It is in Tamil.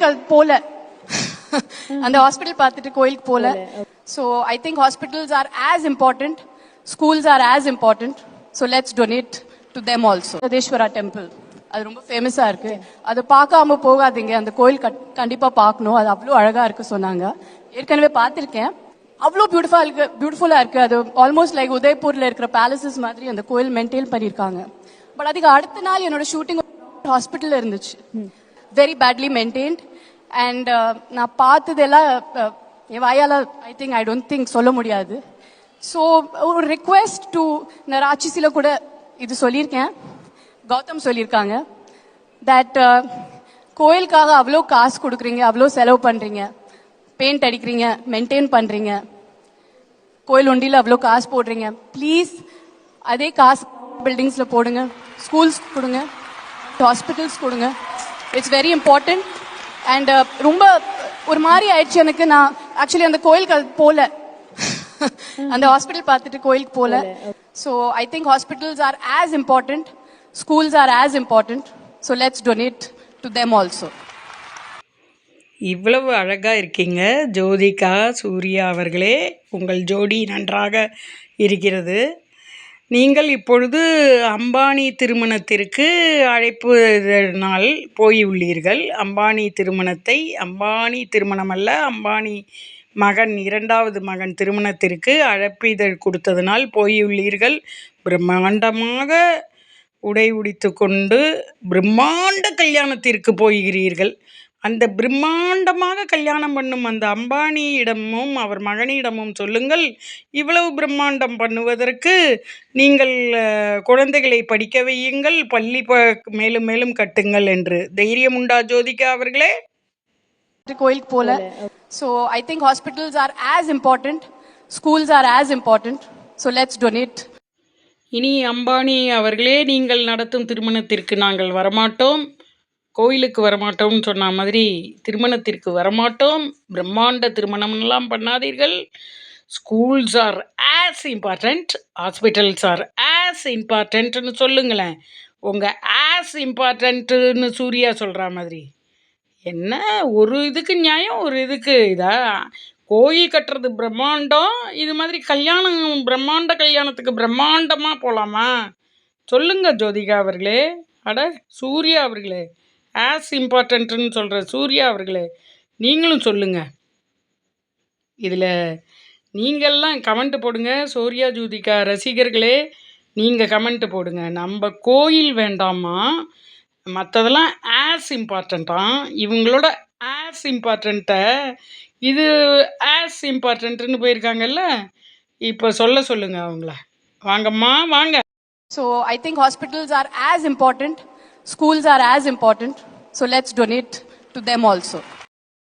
கோயிலுக்கு அது போல. அந்த ஹாஸ்பிட்டல் பார்த்துட்டு கோயிலுக்கு போல. So I think hospitals are as important schools are as important so let's donate to them also Sateshwara temple அது ரொம்ப ஃபேமஸா இருக்கு. அது பார்க்காம போகாதீங்க. அந்த கோயில் கட்- கண்டிப்பா பார்க்கணும். அது அவ்வளோ அழகா இருக்கு சொன்னாங்க. ஏற்கனவே பார்த்திருக்கேன். அவ்வளோ பியூட்டிஃபுல்லா இருக்கு பியூட்டிஃபுல்லா இருக்கு. அது ஆல்மோஸ்ட் லைக் உதய்பூர்ல இருக்கிற பேலசஸ் மாதிரி அந்த கோயில் மெயின்டைன் பண்ணியிருக்காங்க. பட் அதுக்கு அடுத்த நாள் என்னோட ஷூட்டிங் ஹாஸ்பிட்டல்ல இருந்துச்சு. வெரி பேட்லி மெயின்டைன்ட் அண்ட் நான் பார்த்ததெல்லாம் uh, என் வாயால் I think I don't think சொல்ல முடியாது. ஸோ ஒரு ரிக்வெஸ்ட் டு நான் ராட்சிசில கூட இது சொல்லியிருக்கேன். கௌதம் சொல்லியிருக்காங்க தட் uh, கோயிலுக்காக அவ்வளோ காசு கொடுக்குறீங்க அவ்வளோ செலவு பண்ணுறீங்க பெயிண்ட் அடிக்கிறீங்க மெயின்டைன் பண்ணுறீங்க கோயில் ஒண்டியில் அவ்வளோ காசு போடுறீங்க ப்ளீஸ் அதே காசு பில்டிங்ஸில் போடுங்க ஸ்கூல்ஸ் கொடுங்க ஹாஸ்பிட்டல்ஸ் கொடுங்க. இட்ஸ் வெரி இம்பார்ட்டன்ட் அண்ட் ரொம்ப ஒரு மாதிரி ஆயிடுச்சு எனக்கு. நான் ஆக்சுவலி அந்த கோயிலுக்கு அது போல. அந்த ஹாஸ்பிட்டல் பார்த்துட்டு கோயிலுக்கு போல. So I think hospitals are as important schools are as important so let's donate to them also இவ்வளவு அழகாக இருக்கீங்க ஜோதிகா சூர்யா அவர்களே. உங்கள் ஜோடி நன்றாக இருக்கிறது. நீங்கள் இப்பொழுது அம்பானி திருமணத்திற்கு அழைப்பு நாள் போயுள்ளீர்கள். அம்பானி திருமணத்தை அம்பானி திருமணம் அல்ல அம்பானி மகன் இரண்டாவது மகன் திருமணத்திற்கு அழைப்பிதழ் கொடுத்ததனால் போயுள்ளீர்கள். பிரம்மாண்டமாக உடை உடித்து கொண்டு பிரம்மாண்ட கல்யாணத்திற்கு போகிறீர்கள். அந்த பிரம்மாண்டமாக கல்யாணம் பண்ணும் அந்த அம்பானியிடமும் அவர் மகனிடமும் சொல்லுங்கள். இவ்வளவு பிரம்மாண்டம் பண்ணுவதற்கு நீங்கள் குழந்தைகளை படிக்க வையுங்கள் பள்ளி ப மேலும் மேலும் கட்டுங்கள் என்று. தைரியம் உண்டா ஜோதிகா அவர்களே? கோயிலுக்கு போல. So I think hospitals are as important schools are as important so let's donate இனி அம்பானி அவர்களே நீங்கள் நடத்தும் திருமணத்திற்கு நாங்கள் வரமாட்டோம். கோயிலுக்கு வரமாட்டோம்னு சொன்ன மாதிரி திருமணத்திற்கு வரமாட்டோம். பிரம்மாண்ட திருமணம்லாம் பண்ணாதீர்கள். Schools are as important hospitals are as இம்பார்ட்டண்ட்னு சொல்லுங்களேன். உங்கள் ஆஸ் இம்பார்ட்டண்ட்டுன்னு சூர்யா சொல்கிற மாதிரி. என்ன? ஒரு இதுக்கு நியாயம் ஒரு இதுக்கு இதா? கோயில் கட்டுறது பிரம்மாண்டம் இது மாதிரி கல்யாணம் பிரம்மாண்ட கல்யாணத்துக்கு பிரம்மாண்டமாக போகலாமா சொல்லுங்கள் ஜோதிகா அவர்களே. அட சூர்யா அவர்களே. ஆஸ் இம்பார்ட்டன்ட்னு சொல்கிற சூர்யா அவர்களே நீங்களும் சொல்லுங்கள் இதில் நீங்கள்லாம் கமெண்ட் போடுங்க. சூர்யா ஜோதிகா ரசிகர்களே நீங்கள் கமெண்ட் போடுங்க. நம்ம கோயில் வேண்டாமா? மற்றதெல்லாம் ஆஸ் இம்பார்ட்டண்ட்டாம் இவங்களோட ஆஸ் இம்பார்ட்டண்ட்டை இது ஆஸ் இம்பார்ட்டன்ட்னு போயிருக்காங்கல்ல? இப்போ சொல்ல சொல்லுங்கள் அவங்கள. வாங்கம்மா வாங்க. So I think hospitals are as important Schools are as important, so let's donate to them also.